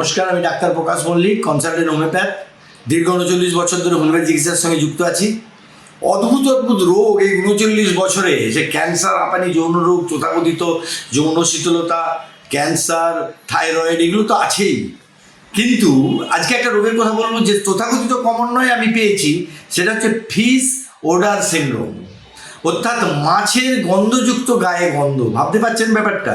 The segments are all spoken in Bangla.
নমস্কার, আমি doctor Prakash Mallick, consultant homeopath. দীর্ঘ উনচল্লিশ বছর ধরে হোমিওপ্যাথ চিকিৎসার সঙ্গে যুক্ত আছি। অদ্ভুত অদ্ভুত রোগ এই উনচল্লিশ বছরে, যে ক্যান্সার আপানি যৌন রোগ, তথাকথিত যৌন শীতলতা, ক্যান্সার, থাইরয়েড, এগুলো তো আছেই। কিন্তু আজকে একটা রোগের কথা বলব, যে তথাকথিত কমন নয় আমি পেয়েছি, সেটা হচ্ছে ফিস ওডার সিন্ড্রোম অর্থাৎ মাছের গন্ধযুক্ত গায়ে গন্ধ। ভাবতে পারছেন ব্যাপারটা?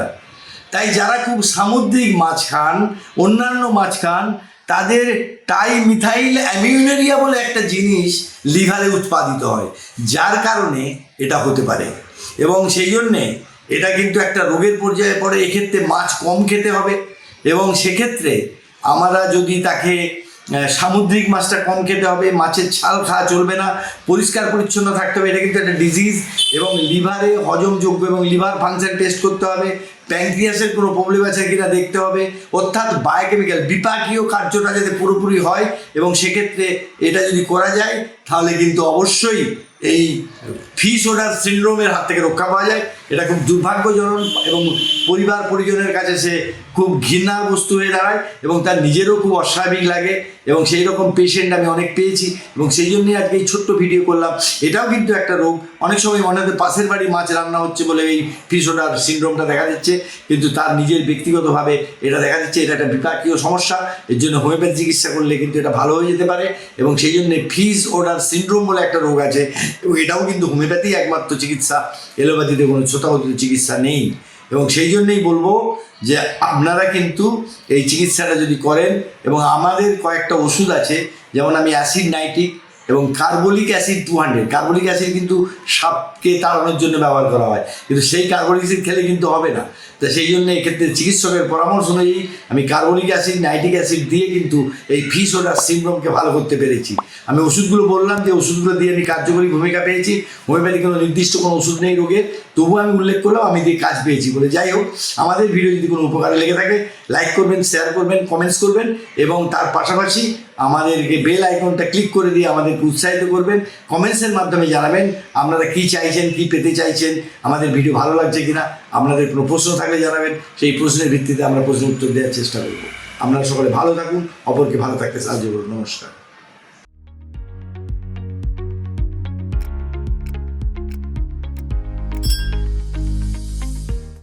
তাই যারা খুব সামুদ্রিক মাছ খান, অন্যান্য মাছ খান, তাদের টাই মিথাইল অ্যামিউনেরিয়া বলে একটা জিনিস লিভারে উৎপাদিত হয়, যার কারণে এটা হতে পারে। এবং সেই জন্যে এটা কিন্তু একটা রোগের পর্যায়ে পড়ে, এক্ষেত্রে মাছ কম খেতে হবে। এবং সেক্ষেত্রে আমরা যদি তাকে সামুদ্রিক মাছটা কম খেতে হবে, মাছের ছাল খাওয়া চলবে না, পরিষ্কার পরিচ্ছন্ন থাকতে হবে, এটা কিন্তু একটা ডিজিজ এবং লিভারে হজমযোগ্য এবং লিভার ফাংশন টেস্ট করতে হবে। প্যাঙ্ক্রিয়াসের কোনো প্রবলেম আছে কিনা দেখতে হবে। অর্থাৎ বায়োকেমিক্যাল বিপাকীয় কার্যটা যাতে পুরোপুরি হয় এবং সেক্ষেত্রে এটা যদি করা যায়, তাহলে কিন্তু অবশ্যই এই ফিস ওডার সিন্ড্রোমের হাত থেকে রক্ষা পাওয়া যায়। এটা খুব দুর্ভাগ্যজনক এবং পরিবার পরিজনের কাছে সে খুব ঘৃণার বস্তু হয়ে দাঁড়ায় এবং তার নিজেরও খুব অস্বাভাবিক লাগে এবং সেই রকম পেশেন্ট আমি অনেক পেয়েছি এবং সেই জন্যই আজকে এই ছোট্ট ভিডিও করলাম। এটাও কিন্তু একটা রোগ অনেক সময় মনে হতে পাশের বাড়ি মাছ রান্না হচ্ছে বলে এই ফিসোডার সিন্ড্রোমটা দেখা যাচ্ছে, কিন্তু তার নিজের ব্যক্তিগতভাবে এটা দেখা যাচ্ছে, এটা একটা বিপাকীয় সমস্যা। এর জন্য হোমিওপ্যাথি চিকিৎসা করলে কিন্তু এটা ভালো হয়ে যেতে পারে এবং সেই জন্য ফিস ওডার সিন্ড্রোম বলে একটা রোগ আছে এবং এটাও কিন্তু হোমিওপ্যাথি একমাত্র চিকিৎসা, এলোপ্যাথিতে কোনো ছোটাগত চিকিৎসা নেই। এবং সেই জন্যই বলব যে আপনারা কিন্তু এই চিকিৎসাটা যদি করেন এবং আমাদের কয়েকটা ওষুধ আছে, যেমন আমি অ্যাসিড নাইট্রিক এবং carbolic acid two hundred carbolic acid কিন্তু সাপকে তাড়ানোর জন্য ব্যবহার করা হয়। কিন্তু সেই কার্বলিক অ্যাসিড খেলে কিন্তু হবে না। তো সেই জন্য এক্ষেত্রে চিকিৎসকের পরামর্শ অনুযায়ী আমি কার্বলিক অ্যাসিড, নাইট্রিক অ্যাসিড দিয়ে কিন্তু এই ফিস ওডার সিন্ড্রোমকে ভালো করতে পেরেছি। আমি ওষুধগুলো বললাম যে ওষুধগুলো দিয়ে আমি কার্যকরী ভূমিকা পেয়েছি। হোমিওপ্যাথি কোনো নির্দিষ্ট কোনো ওষুধ নেই রোগের। তবুও আমি উল্লেখ করলাম, আমি দিয়ে কাজ পেয়েছি বলে। যাই হোক, আমাদের ভিডিও যদি কোনো উপকারে লেগে থাকে লাইক করবেন শেয়ার করবেন কমেন্টস করবেন এবং তার পাশাপাশি আমাদেরকে বেল আইকনটা ক্লিক করে দিয়ে আমাদেরকে উৎসাহিত করবেন। কমেন্টসের মাধ্যমে জানাবেন, আপনারা কী চাইছেন, কী পেতে চাইছেন, আমাদের ভিডিও ভালো লাগছে কি না আপনাদের কোনো প্রশ্ন থাকলে জানাবেন। সেই প্রশ্নের ভিত্তিতে আমরা প্রশ্নের উত্তর দেওয়ার চেষ্টা করব। আপনারা সকলে ভালো থাকুন, অপরকে ভালো থাকতে সাহায্য করুন। নমস্কার।